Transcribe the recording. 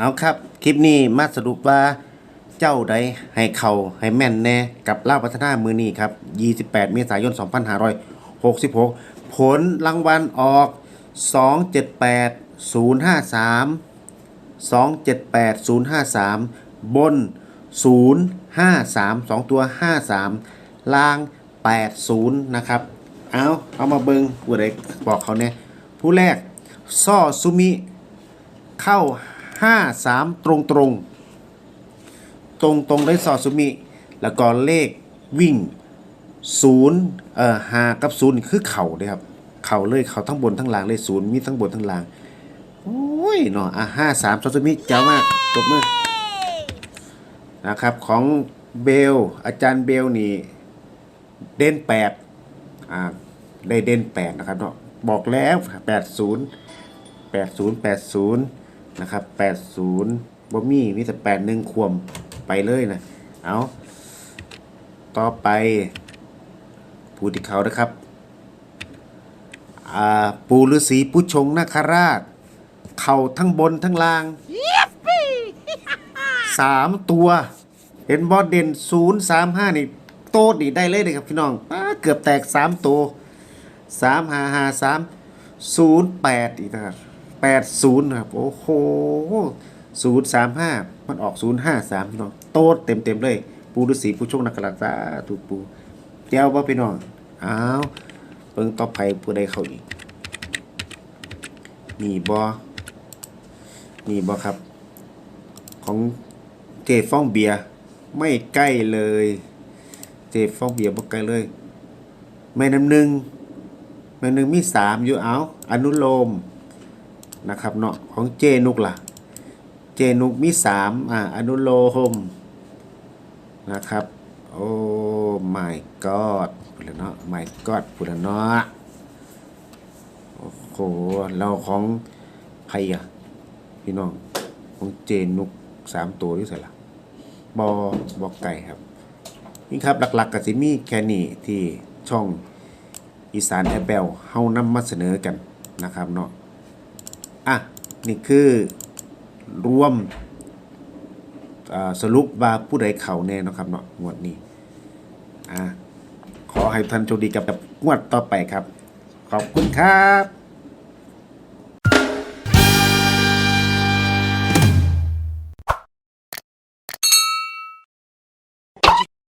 เอาครับ คลิปนี้มาสรุปว่าเจ้าใดให้เขาให้แม่นแน่กับล่าพัฒนามือนี้ครับ 28 เมษายน 2566 ผลรางวัลออก 278 053 278 053 บน 053 2 ตัว 53 ล่าง 80 นะครับ เอาเอามาเบิงผู้ใดบอกเขาเนี่ยผู้แรกซ่อซุมิ เข้า 53 ตรงตรงตรงตรงๆได้สอดซุมิ แล้วก็เลขวิ่ง0เอ่อหากับ0คือเข่าเลยครับ เข่าเลยเข่าทั้งบนทั้งล่างเลยศูนย์มีทั้งบนทั้งล่างโอ้ยเนาะอะห้าสามซอสซุมิเจ้ามากจบมือนะครับของเบลอาจารย์เบลนี่เด่นแปดอ่าได้เด่นแปดนะครับเนาะบอกแล้วแปดศูนย์แปดศูนย์แปดศูนย์ นะครับแปดศูนย์บ่มีมีแต่แปดหนึ่งควมไปเลยนะ เอาต่อไปผู้ที่เขานะครับอ่าปูฤาษีผู้ชงนาคราช เข่าทั้งบนทั้งล่างสามตัว เห็นบอสเด่นศูนย์สามห้านี่ โต๊ดนี่ได้เลยเลยครับพี่น้องอ้าเกือบแตกสามตัวสามห้าห้าสามศูนย์แปดอีกนะครับ แปดศูนย์ครับโอ้โหศูนย์สามห้ามันออกศูนย์ห้าสามพี่น้องโต๊ดเต็มเต็มๆเลย ปูฤาษีผู้โชคนักกระสาถูกปูเจ้าว่าพี่น้องอ้าวเบิ่งต่อไปผู้ใดเข้าอีกนี่บอนี่บอครับ ของเจฟองเบียไม่ใกล้เลย เจฟองเบียบ่ใกล้เลย แม่น้ำหนึ่งแม่น้ำหนึ่งมีสามอยู่เอาอนุโลม นะครับเนาะของเจนุกล่ะ เจนุกมีสามอ่าอนุโลมนะครับ โอ้ my god พูดแล้วเนาะ my god พูดแล้วเนาะโอ้โหเราของใครอะพี่น้องของเจนุกสามตัวที่ใส่ละบอบอกไก่ครับนี่ครับหลักๆกับซิมี่แคนี้ที่ช่องอีสานแอปเปิลเฮานำมาเสนอกันนะครับเนาะ อะ นี่คือรวมสรุปว่าผู้ใดเข่าแน่นะครับเนาะงวดนี้อะขอให้ท่านโชคดีกับกับงวดต่อไปครับ ขอบคุณครับ